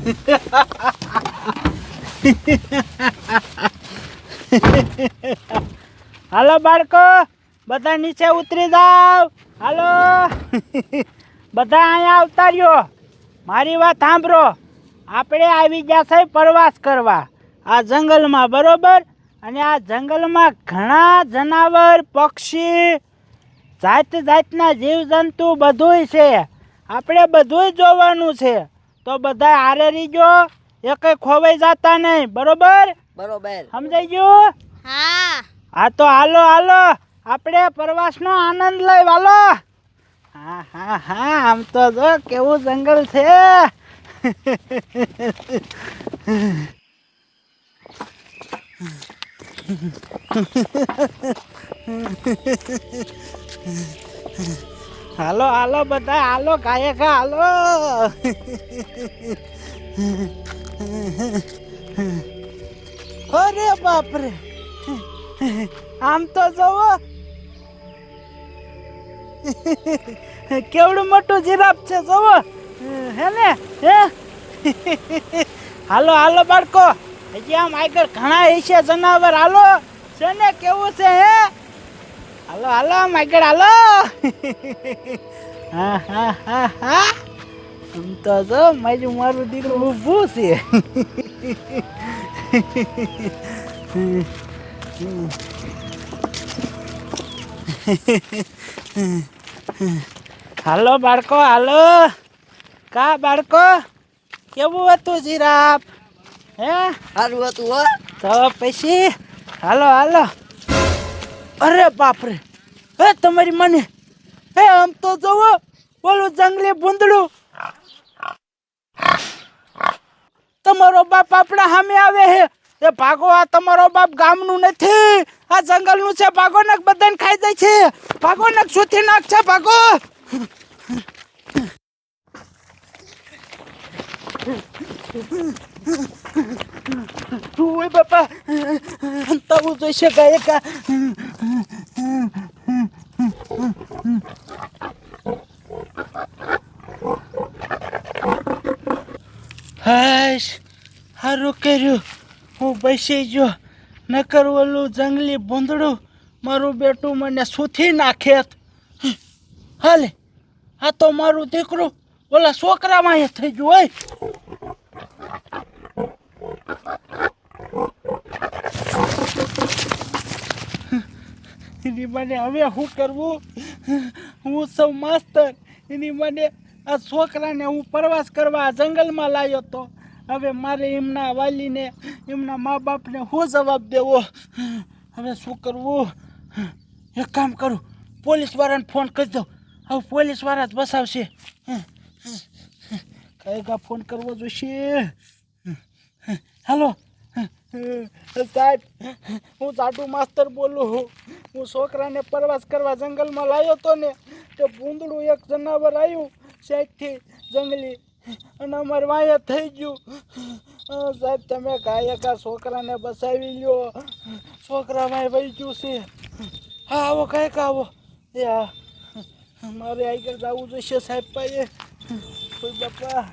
હાલો બાળકો, બધા નીચે ઉતરી જાવ હાલો. બધા અહીંયા આવતા રહ્યો. મારી વાત સાંભળો. આપણે આવી ગયા છે પ્રવાસ કરવા. આ જંગલમાં, બરોબર? અને આ જંગલમાં ઘણા જનાવર, પક્ષી જાત જાતના જીવજંતુ બધુંય છે. આપણે બધુંય જોવાનું છે. તો બધા હારે રીજો. એ કઈ ખોવાઈ જતા નહીં. બરોબર? બરોબર. સમજાઈ ગયું? હા. હા તો હાલો હાલો. આપણે પ્રવાસનો આનંદ લઈ હાલો હા હા હા. આમ તો જો કેવું જંગલ છે. હાલો હાલો બધા, હાલો, ગાયક, હાલો. અરે બાપરે. આમ તો જોવો. કેવડું મોટું જીરાફ છે, જોવો. હે ને? હે? હાલો હાલો બાળકો. હજી આમ આગળ ઘણા હશે જનાવર. હાલો. છે ને, કેવું છે, હે? હા હા હા. આમ તો જો મારું મારું દીકરું ઊભું છે. હાલો બાળકો હાલો. કા બાળકો? કેવું હતું જીરાફ? હે? સારું હતું હો. તો પછી હાલો હાલો. અરે બાપરે. હે, તમારી મને. હે, આમ તો જવો, બોલું જંગલી ભૂંદડું. તમારો બાપ આપણા સામે આવે હે એ ભાગો, આ તમારો બાપ ગામનું નથી. આ જંગલનું છે, ભાગો નાખ બધાને ખાઈ જાય છે. ભાગો નાખ સુથી નાખ છે, ભાગો. ઓય બાપા. અંતાવું જોઈશે ગાયકા હાશ, હારું કર્યું. હું બેસી ગયો. નકર ઓલું જંગલી ભૂંદડું મારું બેટું મને સૂથી નાખે હાલે, આ તો મારું દીકરું. ઓલા છોકરામાં એ થઈ ગયું હોય. એની મને હવે શું કરવું? હું સૌ માસ્તર. એની મને આ છોકરાને હું પ્રવાસ કરવા જંગલમાં લાવ્યો હતો હવે મારે એમના વાલીને, એમના મા બાપને શું જવાબ દેવો? હવે શું કરવું? એક કામ કરું, પોલીસવાળાને ફોન કરી દઉં. હવે પોલીસવાળા જ બસાવશે. કઈ કા ફોન કરવો જોઈશે. હાલો. સાહેબ, હું જાડુ માસ્તર બોલું હું છોકરાને પ્રવાસ કરવા જંગલમાં લાવ્યો તો ને, તે ભૂંદડું એક જનાવર આવ્યું. સાઈડથી જંગલી. અને અમારે વાયા થઈ ગયું. સાહેબ, તમે ગાયકા છોકરાને બસાવી લ્યો. છોકરા વાય વહી ગયું છે. હા, આવો કાંઈક આવો. એ, હા. મારે આગળ જવું જોઈશે સાહેબ પાસે. કોઈ બાપા.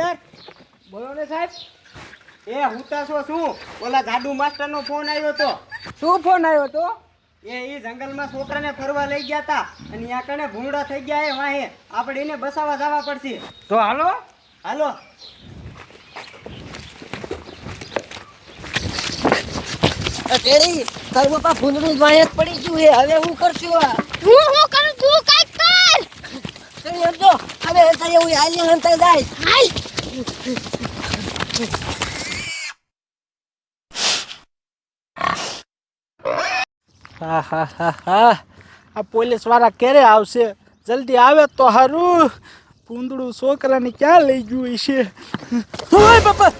વલદાર બોલો ને સાહેબ. એ હું તો છો? શું ઓલા જાડુ માસ્ટરનો ફોન આવ્યો તો. શું ફોન આવ્યો તો? એ એ જંગલમાં છોકરાને ફરવા લઈ ગયા હતા અને ત્યાં કણે ભૂંડા થઈ ગયા એ વાહે. આપણે એને બસાવા જવા પડશે. તો હાલો. હાલો. તેરી તારું બાપા ભૂંડનું વાહે પડી ગયું હે હવે હું કરશું આ? હું હું કરું? તું કાઈ કર. તો હવે તારે હું હાલી હંતા જાય. હાલ. હા હા હા હા. આ પોલીસવાળા ક્યારે આવશે? જલ્દી આવે તો સારું પૂંદડું છોકરાને ક્યાં લઈ ગયું છે ઓય બાપા!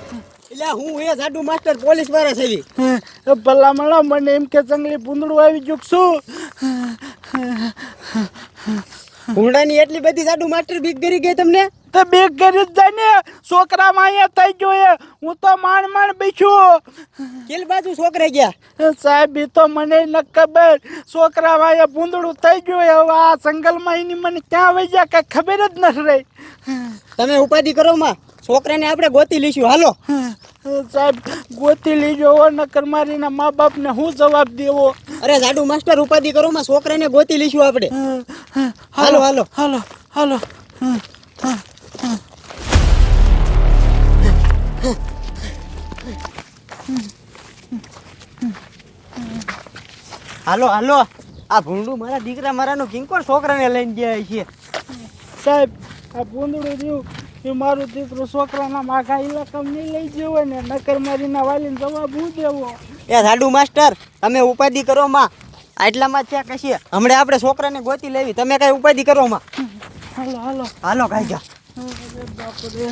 એટલે હું એ જાડુ માસ્ટર પોલીસવાળા છે ભલા મળા મને એમ કે જંગલી પૂંદડું આવી ગયું છું ભૂંડાની એટલી બધી જાડુ માસ્ટર બીક કરી ગઈ તમને? તો બે ઘરે જ જાય ને છોકરા અહીંયા થઈ ગયો એ. હું તો માંડ માંડ બેઠું. કેલ બાજુ છોકરા ગયા? સાહેબ એ તો મને ન ખબર. છોકરા અહીંયા ભૂંદડું થઈ ગયું હવે આ જંગલમાં એની મને ક્યાં વહી ગયા કઈ ખબર જ નથી રહી. તમે ઉપાધિ કરો માં. છોકરાને આપણે ગોતી લઈશું. હાલો. સાહેબ ગોતી લીજો હો નકર મારીના મા બાપને હું જવાબ દેવો? અરે જાડુ માસ્ટર ઉપાધિ કરો માં. છોકરાને ગોતી લઈશું આપણે. હાલો, હાલો. હાલો. હાલો હાલો હાલો. આ ભૂંડું મારા દીકરા મારાનો કિંકોર છોકરાને લઈને ગયા છે. સાહેબ આ ભૂંડું રહ્યું એ મારું દીકરું છોકરાના માઘા ઇલાકામાં લઈ હોય ને નકર મારીના વાલીને જવાબ હું દેવો? એ સાડુ માસ્ટર તમે ઉપાધિ કરો માં. આટલામાં જ છે કશી હમણાં આપણે છોકરાને ગોતી લેવી તમે કઈ ઉપાધિ કરો માં. હાલો હાલો. હાલો કાઈ જા. બાપરે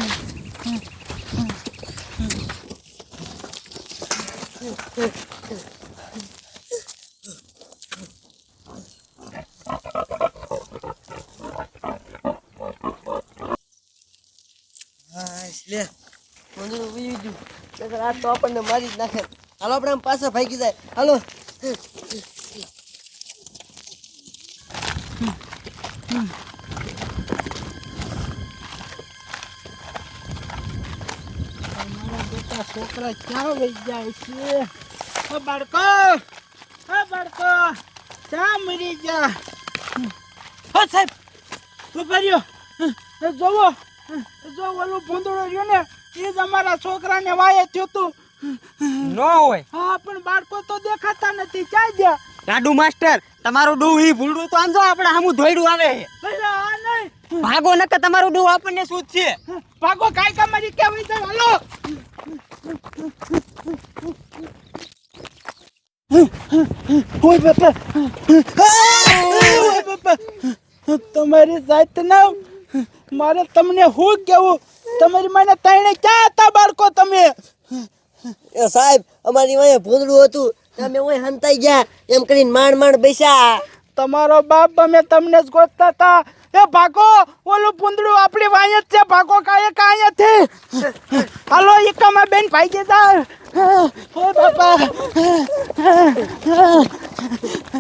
લે. મંદિર ઊભી ગયું આ તો આપણને મારી જ નાખે. હાલો, આપણે આમ પાછા ભાગી જાય. હાલો. છોકરા ક્યાં વહી જાય છે? બાળકો! બાળકો! ક્યાં મરી જા? સાહેબ ઊભા કર્યો? જોવો. જો ઓલું ભૂંદડો રહ્યો ને એ જ અમારા છોકરાને વાયે થયું તું. નો હોય. હા પણ બાળકો તો દેખાતા નથી. ચાલ ગયા? લાડુ માસ્ટર તમારું ડૂ ઈ ભૂંડું તો આમ જો આપણે સામું ધોઈડું આવે આ નહીં. ભાગો નકર તમારું ડૂ આપણને શું છે? ભાગો કાંઈ કમારી કેવી છે હાલો. ઓય બાપા. ઓય બાપા. તમારી જાત ના મારે તમને શું કેવું? તમારી મને તણે ક્યાં હતા બાળકો તમે? એ સાહેબ અમારી વાંહે ભૂંદડું હતું. તમે ઓય હંતાઈ ગયા. એમ કરીને માંડ માંડ બેસ્યા. તમારો બાપ અમે તમને જ ગોતતા હતા. એ ભાગો ઓલું પૂંદડું આપણી વાંય જ છે. ભાગો કાંઈ કાંઈ થી હાલો એકામાં બેન ભાગી જા ઓ બાપા.